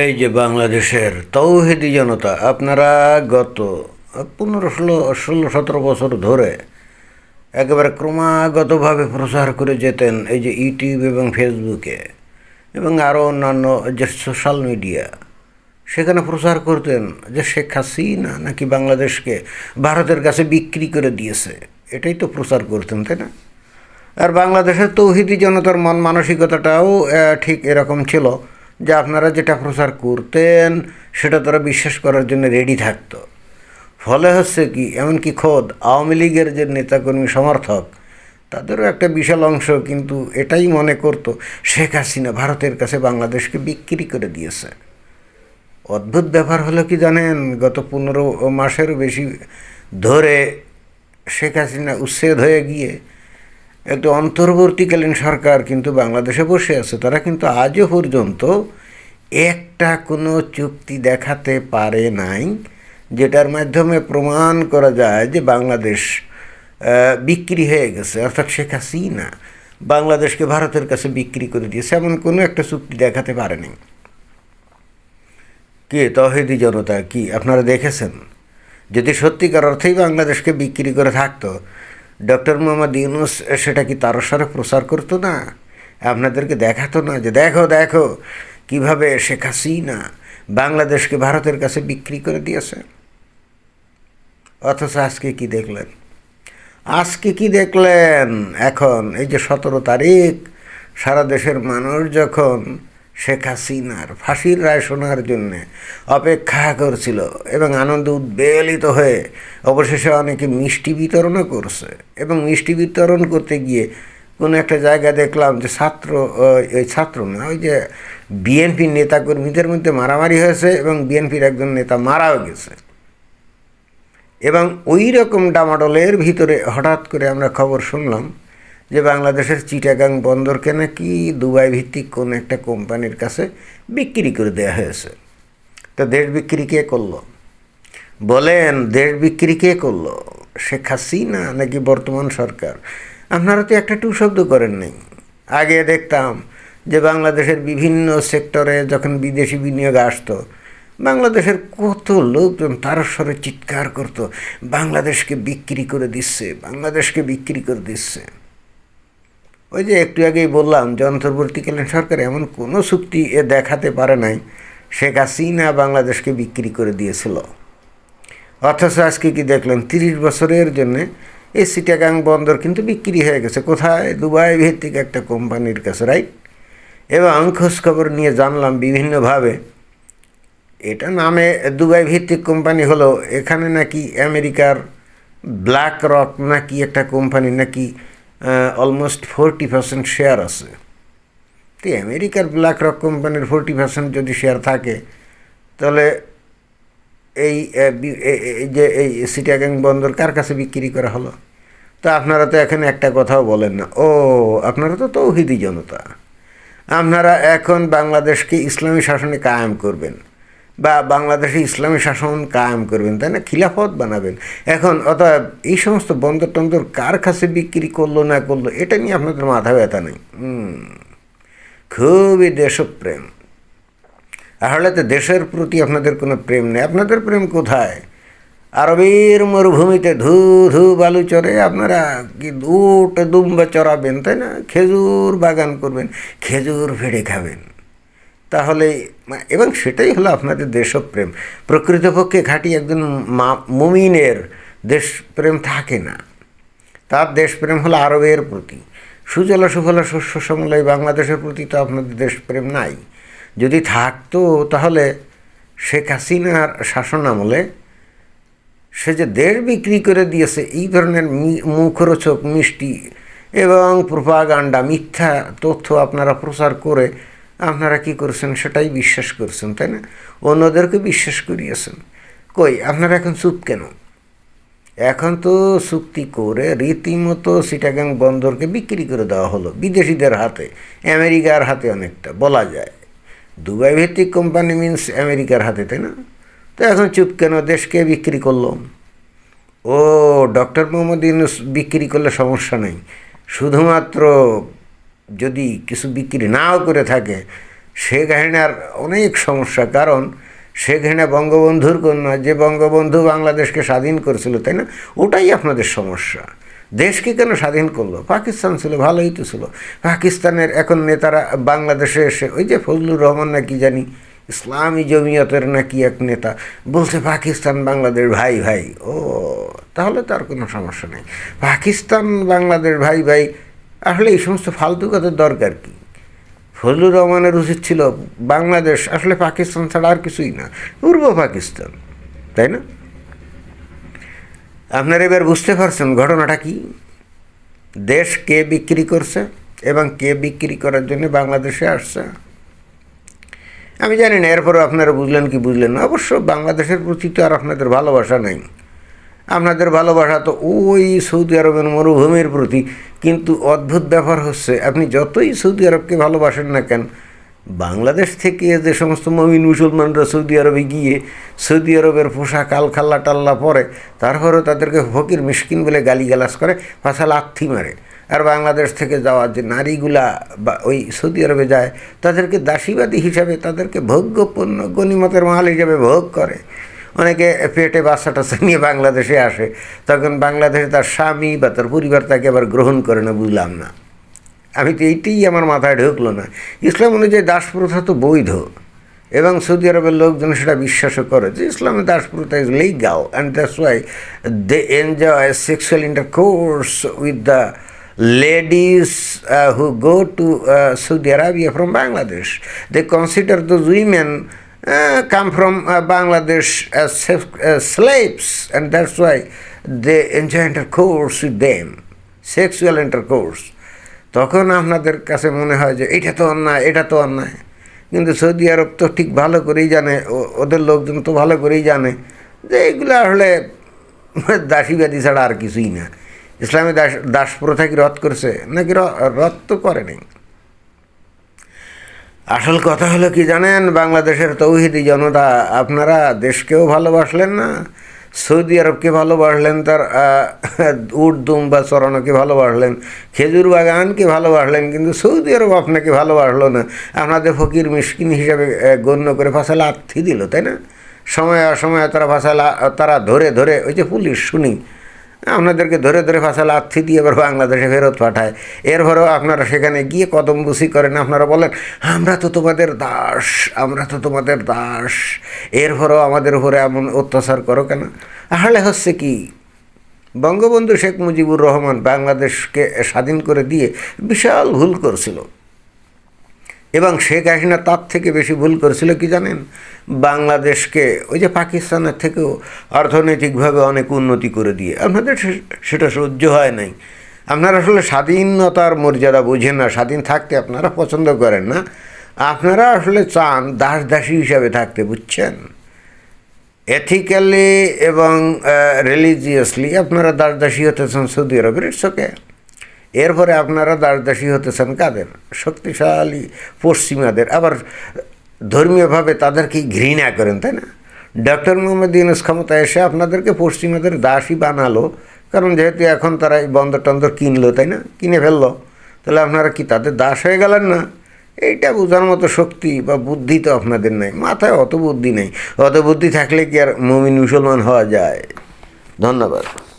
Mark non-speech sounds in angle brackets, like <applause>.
এই যে বাংলাদেশের তৌহিদি জনতা, আপনারা গত পনেরো ষোলো ষোলো, সতেরো বছর ধরে একেবারে ক্রমাগতভাবে প্রচার করে যেতেন এই যে ইউটিউব এবং ফেসবুকে এবং আরও অন্যান্য যে সোশ্যাল মিডিয়া, সেখানে প্রচার করতেন যে শেখ হাসিনা নাকি বাংলাদেশকে ভারতের কাছে বিক্রি করে দিয়েছে। এটাই তো প্রচার করতেন, তাই না? আর বাংলাদেশের তৌহিদি জনতার মন মানসিকতাটাও ঠিক এরকম ছিল। যে আপনারা যেটা প্রচার করতেন, সেটা তারা বিশ্বাস করার জন্য রেডি থাকতো। ফলে হচ্ছে কি, এমনকি খোদ আওয়ামী লীগের যে নেতাকর্মী সমর্থক, তাদেরও একটা বিশাল অংশ কিন্তু এটাই মনে করতো, শেখ হাসিনা ভারতের কাছে বাংলাদেশকে বিক্রি করে দিয়েছে। অদ্ভুত ব্যাপার হলো কি জানেন, গত পনেরো মাসেরও বেশি ধরে শেখ হাসিনা উচ্ছেদ হয়ে গিয়ে একটু অন্তর্বর্তীকালীন সরকার কিন্তু বাংলাদেশে বসে আছে, তারা কিন্তু আজও পর্যন্ত একটা কোনো চুক্তি দেখাতে পারে নাই, যেটার মাধ্যমে প্রমাণ করা যায় যে বাংলাদেশ বিক্রি হয়ে গেছে, অর্থাৎ শেখ হাসিনা বাংলাদেশকে ভারতের কাছে বিক্রি করে দিয়েছে, এমন কোনো একটা চুক্তি দেখাতে পারেনি কে? তহেদি জনতা, কি? আপনারা দেখেছেন? যদি সত্যিকার অর্থেই বাংলাদেশকে বিক্রি করে থাকতো ডক্টর মোহাম্মদ ইউনুস, সেটা কি তার সারে প্রচার করতো না? আপনাদেরকে দেখাতো না যে, দেখো দেখো, কীভাবে শেখ হাসিনা বাংলাদেশকে ভারতের কাছে বিক্রি করে দিয়েছে। অথচ আজকে কি দেখলেন? আজকে কি দেখলেন? এখন এই যে সতেরো তারিখ, সারা দেশের মানুষ যখন শেখ হাসিনার ফাঁসির রায় শোনার জন্যে অপেক্ষা করছিল এবং আনন্দ উদ্বেলিত হয়ে অবশেষে অনেকে মিষ্টি বিতরণও করছে এবং মিষ্টি বিতরণ করতে গিয়ে কোনো একটা জায়গায় দেখলাম যে ছাত্র ওই- ছাত্র না, ওই যে বিএনপির নেতাকর্মীদের মধ্যে মারামারি হয়েছে এবং বিএনপির একজন নেতা মারাও গেছে। এবং ওই রকম ডামাডলের ভিতরে হঠাৎ করে আমরা খবর শুনলাম যে বাংলাদেশের চিটাগাং বন্দরকে নাকি দুবাই ভিত্তিক কোন একটা কোম্পানির কাছে বিক্রি করে দেওয়া হয়েছে। তো দেশ বিক্রি কে করল? বলেন, দেশ বিক্রি কে করল? শেখ হাসিনা নাকি বর্তমান সরকার? আপনারা তো একটা টু শব্দ করেন নাই। আগে দেখতাম যে বাংলাদেশের বিভিন্ন সেক্টরে যখন বিদেশি বিনিয়োগ আসতো, বাংলাদেশের কত লোকজন তার স্বরে চিৎকার করতো, বাংলাদেশকে বিক্রি করে দিচ্ছে, বাংলাদেশকে বিক্রি করে দিচ্ছে। ওই যে একটু আগেই বললাম যে অন্তর্বর্তীকালীন সরকার এমন কোনো চুক্তি এ দেখাতে পারে নাই, শেখ হাসিনা বাংলাদেশকে বিক্রি করে দিয়েছিল। অথচ আজকে কি দেখলাম তিরিশ বছরের জন্যে এই সিটাগাং বন্দর কিন্তু বিক্রি হয়ে গেছে। কোথায়? দুবাই ভিত্তিক একটা কোম্পানির কাছে রাইট এবং খোঁজখবর নিয়ে জানলাম বিভিন্নভাবে। এটা নামে দুবাই ভিত্তিক কোম্পানি হলো, এখানে নাকি আমেরিকার ব্ল্যাক রক নাকি একটা কোম্পানি নাকি অলমোস্ট ফোরটি পার্সেন্ট শেয়ার আছে। তো আমেরিকার ব্ল্যাক রক কোম্পানির ফোরটি পার্সেন্ট যদি শেয়ার থাকে, তাহলে এই যে, এই সিটাগাং বন্দর কার কাছে বিক্রি করা হলো? তো আপনারা তো এখানে একটা কথাও বলেন না। ও, আপনারা তো তৌহিদি জনতা। আপনারা এখন বাংলাদেশকে ইসলামী শাসনে কায়েম করবেন। বা বাংলাদেশে ইসলামী শাসন কায়েম করবেন, তাই না? খিলাফত বানাবেন। এখন অতএব এই সমস্ত বন্দর টন্দর কার কাছে বিক্রি করল না করল, এটা নিয়ে আপনাদের মাথা ব্যথা নেই। খুবই দেশপ্রেম। তাহলে তো দেশের প্রতি আপনাদের কোনো প্রেম নেই। আপনাদের প্রেম কোথায়? আরবের মরুভূমিতে ধু ধু বালু চড়ে আপনারা কি দুটো দুম্বা চড়াবেন, তাই না? খেজুর বাগান করবেন, খেজুর ফেড়ে খাবেন। তাহলে এবং সেটাই হলো আপনাদের দেশপ্রেম। প্রকৃতপক্ষে ঘাটি একজন মা- মুমিনের দেশপ্রেম থাকে না। তার দেশপ্রেম হলো আরবের প্রতি। সুজলা সুফলা শস্য সমলয় বাংলাদেশের প্রতি তো আপনাদের দেশপ্রেম নাই। যদি থাকতো তাহলে শেখ হাসিনার শাসন আমলে সে যে দেশ বিক্রি করে দিয়েছে, এই ধরনের মুখরোচক মিষ্টি এবং প্রোপাগান্ডা, মিথ্যা তথ্য আপনারা প্রচার করে আপনারা কি করছেন? সেটাই বিশ্বাস করছেন, তাই না? অন্যদেরকে বিশ্বাস করিয়েছেন। কই, আপনারা এখন চুপ কেন? এখন তো চুক্তি করে রীতিমতো সিটাগাং বন্দরকে বিক্রি করে দেওয়া হলো, বিদেশিদের হাতে। আমেরিকার হাতে অনেকটা, বলা যায়। দুবাই ভিত্তিক কোম্পানি মিন্স আমেরিকার হাতে, তাই না? তো এখন চুপ কেন? দেশকে বিক্রি করল? ও, ডক্টর মোহাম্মদ ইউনুস বিক্রি করলে সমস্যা নেই। শুধুমাত্র যদি কিছু বিক্রি নাও করে থাকে, সে হাসিনার অনেক সমস্যা। কারণ সে হাসিনা বঙ্গবন্ধুর কন্যা যে বঙ্গবন্ধু বাংলাদেশকে স্বাধীন করেছিল, তাই না? ওটাই আপনাদের সমস্যা। দেশকে কেন স্বাধীন করল? পাকিস্তান ছিল, ভালোই তো ছিল। পাকিস্তানের এখন নেতারা বাংলাদেশে এসে, ওই যে ফজলুর রহমান না কি জানি, ইসলামী জমিয়তের নাকি এক নেতা, বলছে, পাকিস্তান, বাংলাদেশ, ভাই ভাই। ও, তাহলে তার কোনো সমস্যা নেই। পাকিস্তান, বাংলাদেশ, ভাই ভাই আসলে এই সমস্ত ফালতু কথার দরকার কি? ফজলুর রহমানের উচিত ছিল বাংলাদেশ, আসলে পাকিস্তান ছাড়া আর কিছুই না, পূর্ব পাকিস্তান, তাই না? আপনারা এবার বুঝতে পারছেন ঘটনাটা কি? দেশ কে বিক্রি করছে এবং কে বিক্রি করার জন্য বাংলাদেশে আসছে? আমি জানি না, এরপরও আপনারা বুঝলেন কি বুঝলেন না? অবশ্য বাংলাদেশের প্রতি তো আর আপনাদের ভালোবাসা নাই। আপনাদের ভালোবাসা তো ওই সৌদি আরবের মরুভূমির প্রতি। কিন্তু অদ্ভুত ব্যাপার হচ্ছে, আপনি যতই সৌদি আরবকে ভালোবাসেন না কেন, বাংলাদেশ থেকে যে সমস্ত মমিন মুসলমানরা সৌদি আরবে গিয়ে সৌদি আরবের পোশাক আলখাল্লা টাল্লা পরে, তারপরেও তাদেরকে ফকির মিসকিন বলে গালিগালাজ করে পাশা লাথি মারে। আর বাংলাদেশ থেকে যাওয়া যে নারীগুলা বা ওই সৌদি আরবে যায়, তাদেরকে দাসীবাদী হিসাবে তাদেরকে ভোগ্য পণ্য গণিমতের মাল হিসাবে ভোগ করে। অনেকে পেটে বাচ্চাটা নিয়ে বাংলাদেশে আসে তখন বাংলাদেশে তার স্বামী বা তার পরিবার তাকে আবার গ্রহণ করে না বুঝলাম না আমি তো এইটাই আমার মাথায় ঢুকলো না ইসলাম অনুযায়ী দাস প্রথা তো বৈধ এবং সৌদি আরবের লোকজন সেটা বিশ্বাসও করে যে ইসলামে দাস প্রথা is legal and that's why they enjoy sexual intercourse with the who go to uh, Saudi Arabia from Bangladesh. They consider those women uh, come from uh, Bangladesh as saf- uh, slaves, and that's why they enjoy intercourse with them, sexual intercourse. তখন আপনাদের কাছে মনে হয় যে এটা তো অন্যায় এটা তো অন্যায়। কিন্তু সৌদি আরব তো ঠিক ভালো করেই জানে ওদের লোকজন তো ভালো করেই জানে। যে এগুলো আসলে <laughs> দাসীবাদী ছাড়া আর কিছুই না। ইসলামী দাস দাস প্রথা কি রদ করেছে? নাকি রদ তো করেনি আসল কথা হলো কি জানেন, বাংলাদেশের তৌহিদি জনতা, আপনারা দেশকেও ভালোবাসলেন না? সৌদি আরবকে ভালোবাসলেন, তার উট দুম বা চরণকে ভালোবাসলেন, খেজুর বাগানকে ভালোবাসলেন, কিন্তু সৌদি আরব আপনাকে ভালোবাসলো না। আপনাদের ফকির মিসকিন হিসাবে গণ্য করে ফাঁসালা আর্থি দিল, তাই না? সময় অসময়ে তারা ফাঁসালা তারা ধরে ধরে, ওই যে পুলিশ, শুনি। আপনাদেরকে ধরে ধরে ফাঁসাল আর্থি দিয়ে এবার বাংলাদেশে ফেরত পাঠায়। এরপরেও আপনারা সেখানে গিয়ে কদম বুসি করেন। আপনারা বলেন, আমরা তো তোমাদের দাস, আমরা তো তোমাদের দাস। এরপরেও আমাদের উপরে এমন অত্যাচার করো কেন? তাহলে হচ্ছে কি, বঙ্গবন্ধু শেখ মুজিবুর রহমান বাংলাদেশকে স্বাধীন করে দিয়ে বিশাল ভুল করছিল। এবং শেখ হাসিনা তার থেকে বেশি ভুল করেছিল কি জানেন? বাংলাদেশকে ওই যে পাকিস্তানের থেকেও অর্থনৈতিকভাবে অনেক উন্নতি করে দিয়ে। আপনাদের সেটা সহ্য হয় নাই। আপনারা আসলে স্বাধীনতার মর্যাদা বুঝেন না, স্বাধীন থাকতে আপনারা পছন্দ করেন না। আপনারা আসলে চান দাস দাসী হিসাবে থাকতে, বুঝছেন? এথিক্যালি এবং রিলিজিয়াসলি আপনারা দাস দাসী হতেছেন সৌদি আরবের ইটস এরপরে আপনারা দাস দাসী হতেছেন কাদের? শক্তিশালী পশ্চিমাদের। আবার ধর্মীয়ভাবে তাদেরকে ঘৃণা করেন, তাই না? ডক্টর মোহাম্মদ ইউনুস ক্ষমতা এসে আপনাদেরকে পশ্চিমাদের দাসই বানালো। কারণ যেহেতু এখন তারা এই বন্দর টন্দর কিনলো, তাই না? কিনে ফেলল। তাহলে আপনারা কি তাদের দাস হয়ে গেলেন না? এইটা বোঝার মতো শক্তি বা বুদ্ধি তো আপনাদের নেই। মাথায় অত বুদ্ধি নেই। অত বুদ্ধি থাকলে কি আর মমিন মুসলমান হওয়া যায়? ধন্যবাদ।